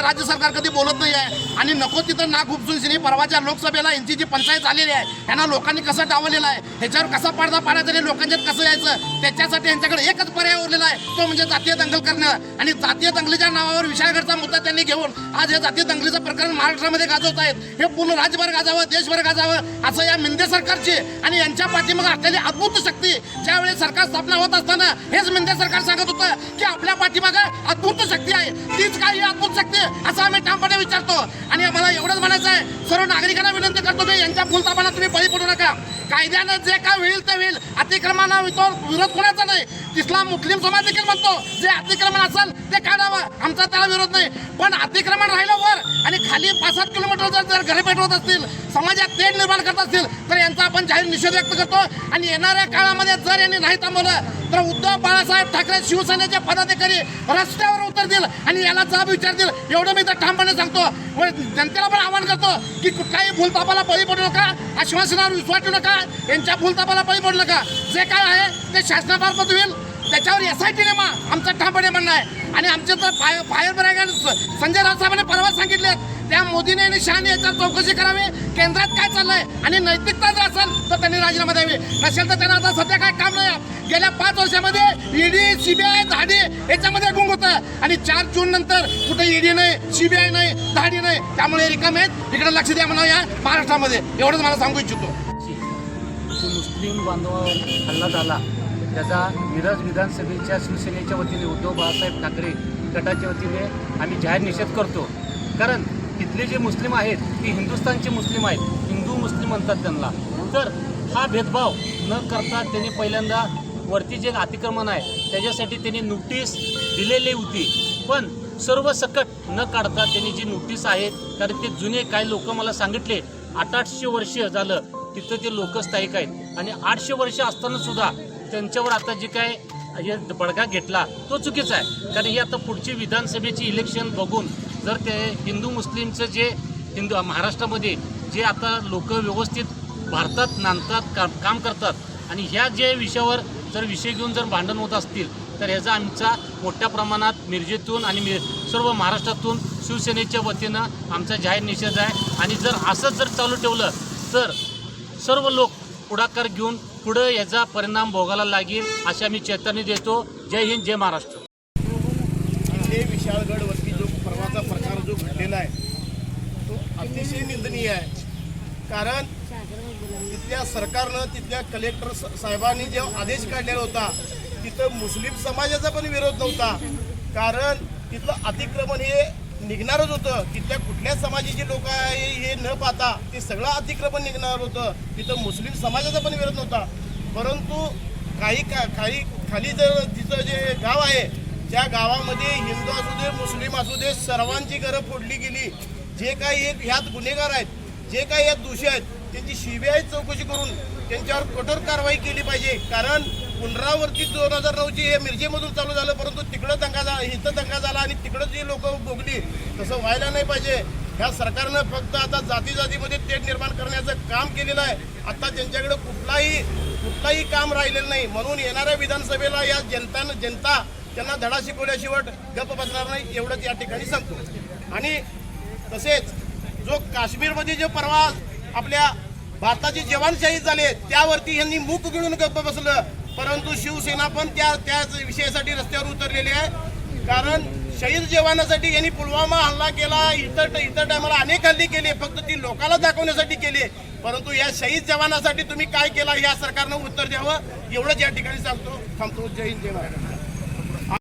त्याबद्दल राज्य सरकार कधी बोलत नाही आहे. आणि नको तिथं नाक उपसून परवाच्या लोकसभेला यांची जी पंचायत झालेली आहे. यांना लोकांनी कसं डावलेलं आहे? ह्याच्यावर कसा पडदा पाडायचा आणि लोकांच्यात कसं यायचं? त्याच्यासाठी यांच्याकडे एकच पर्याय उरलेला आहे. तो म्हणजे जातीय दंगल करणं. आणि जातीय दंगलीच्या नावावर विशाळगडचा मुद्दा त्यांनी घेऊन आज हे जातीय दंगलीचं प्रकरण महाराष्ट्रामध्ये गाजवत आहेत. हे पूर्ण राज्यभर गाजावं देशभर गाजावं असं या मिंदे सरकारची आणि यांच्या पाठीमागे असलेली अद्भुत शक्ती ज्यावेळी सरकार स्थापना होत असताना हेच मिंदे सरकार सांगत होतं की आपल्या पाठीमागे अद्भुत शक्ती आहे. तीच काही अद्भुत शक्ती? असं आम्ही ठामपणे विचारतो. आणि मला एवढंच म्हणायचं आहे सर्व नागरिकांना विनंती करतो की यांच्या फुलतापाला तुम्ही बळी पडू नका. कायद्यानं जे काय होईल ते होईल. अतिक्रमणा विरोध कोणाचा नाही? इस्लाम मुस्लिम समाज देखील म्हणतो जे अतिक्रमण असेल ते काढावं. आमचा त्याला विरोध नाही. पण अतिक्रमण राहिलं वर आणि खाली पाच सात किलोमीटर जर घरे पेटवत असतील समाजात तेढ निर्माण करत असतील तर यांचा आपण जाहीर निषेध व्यक्त करतो. आणि येणाऱ्या काळामध्ये जर यांनी नाही थांबवलं तर उद्धव बाळासाहेब ठाकरे शिवसेनेचे पदाधिकारी रस्त्यावर उतरतील आणि याला जाब विचारतील. एवढं मी तर ठामपणे सांगतो. व जनतेला पण आवाहन करतो की कुठल्याही भूलतापाला बळी पडू नका आश्वासनावर विश्वास ठेवू नका यांच्या भूलतापाला बळी पडू नका. जे काय आहे ते शासनामार्फत होईल. त्याच्यावर एस आय टी नेमा आमचं ठामपणे म्हणणं आहे. आणि आमचे तर fire fire brigade Sanjay Raut साहेबांनी परवा सांगितले. त्या मोदीने आणि शहाने याच्यावर चौकशी करावी. केंद्रात काय चाललंय? आणि नैतिकता जर असेल तर त्यांनी राजीनामा द्यावी. नसेल तर त्यांना आता सध्या काय काम नाही. गेल्या पाच वर्षामध्ये ईडी सीबीआय धाडी याच्यामध्ये गुंग होतं. आणि चार जून नंतर कुठे ईडी नाही सीबीआय नाही धाडी नाही. त्यामुळे रिकामे आहेत. इकडे लक्ष द्या म्हणा या महाराष्ट्रामध्ये. एवढंच मला सांगू इच्छितो. मुस्लिम बांधवावर हल्ला झाला त्याचा मिरज विधानसभेच्या शिवसेनेच्या वतीने उद्धव बाळासाहेब ठाकरे गटाच्या वतीने आम्ही जाहीर निषेध करतो. कारण इथले जे मुस्लिम आहेत ते हिंदुस्थानचे मुस्लिम आहेत हिंदू मुस्लिम म्हणतात त्यांना. तर हा भेदभाव न करता त्यांनी पहिल्यांदा वरती जे अतिक्रमण आहे त्याच्यासाठी त्यांनी नोटीस दिलेली होती. पण सर्व सकट न काढता त्यांनी जी नोटीस आहे कारण ते जुने काही लोक मला सांगितले आठ आठशे वर्ष झालं तिथं ते लोक स्थायिक आहेत. आणि आठशे वर्ष असताना सुद्धा त्यांच्यावर आता जे काय बडगा घेतला तो चुकीचा आहे. कारण ही आता पुढची विधानसभेची इलेक्शन बघून जर ते हिंदू मुस्लिमचं जे हिंदू महाराष्ट्रामध्ये जे आता लोक व्यवस्थित भारतात नांदतात काम काम करतात आणि ह्या जे विषयावर जर विषय घेऊन जर भांडण होत असतील तर ह्याचा आमचा मोठ्या प्रमाणात मिरजेतून आणि मिर सर्व महाराष्ट्रातून शिवसेनेच्या वतीनं आमचा जाहीर निषेध आहे. आणि जर असंच जर चालू ठेवलं तर सर्व लोक पुढाकार घेऊन पुढं याचा परिणाम भोगायला लागेल अशी आम्ही चेतावणी देतो. जय हिंद जय महाराष्ट्र. इथे विशाळगडवरती जो परवाचा प्रकार जो घडलेला आहे तो अतिशय निंदनीय आहे. कारण तिथल्या सरकारनं तिथल्या कलेक्टर स- साहेबांनी जो आदेश काढलेला होता तिथं मुस्लिम समाजाचा पण विरोध नव्हता. कारण तिथलं अतिक्रमण हे निघणारच होतं. तिथल्या कुठल्या समाजाची लोक आहे हे न पाहता ते सगळं अतिक्रमण निघणार होतं. तिथं मुस्लिम समाजाचा पण विरोध नव्हता. परंतु काही का काही खाली जर तिचं जे गाव आहे त्या गावामध्ये हिंदू असू दे मुस्लिम असू दे सर्वांची घरं फोडली गेली. जे काही एक ह्यात गुन्हेगार आहेत जे काही यात दोषी आहेत त्यांची सीबीआय चौकशी करून त्यांच्यावर कठोर कारवाई केली पाहिजे. कारण पुनरावृत्ती दोन हजार नऊची हे मिरजेमधून चालू झालं परंतु तिकडं दंगा झाला इथं दंगा झाला आणि तिकडं जी लोक भोगली तसं व्हायला नाही पाहिजे. ह्या सरकारनं फक्त आता जाती जातीमध्ये तेट निर्माण करण्याचं काम केलेलं आहे. आता त्यांच्याकडे कुठलाही कुठलाही काम राहिलेलं नाही. म्हणून येणाऱ्या विधानसभेला या जनतानं जनता त्यांना धडा शिकवल्याशिवाय गप्प बसणार नाही एवढंच या ठिकाणी सांगतो. आणि तसेच जो काश्मीरमध्ये जो परवा आपल्या भारताचे जवान शहीद झाले त्यावरती यांनी मूक गिळून गप्प बसलं. परंतु शिवसेना पण त्या त्याच विषयासाठी रस्त्यावर उतरलेली आहे. कारण शहीद जवानासाठी यांनी पुलवामा हल्ला केला इतर इतर टायमाला अनेक हल्ले केले फक्त ती लोकांना दाखवण्यासाठी केले परंतु या शहीद जवानासाठी तुम्ही काय केला या सरकारनं उत्तर द्यावं? एवढंच या ठिकाणी सांगतो. थांबतो. जय हिंद जय महाराज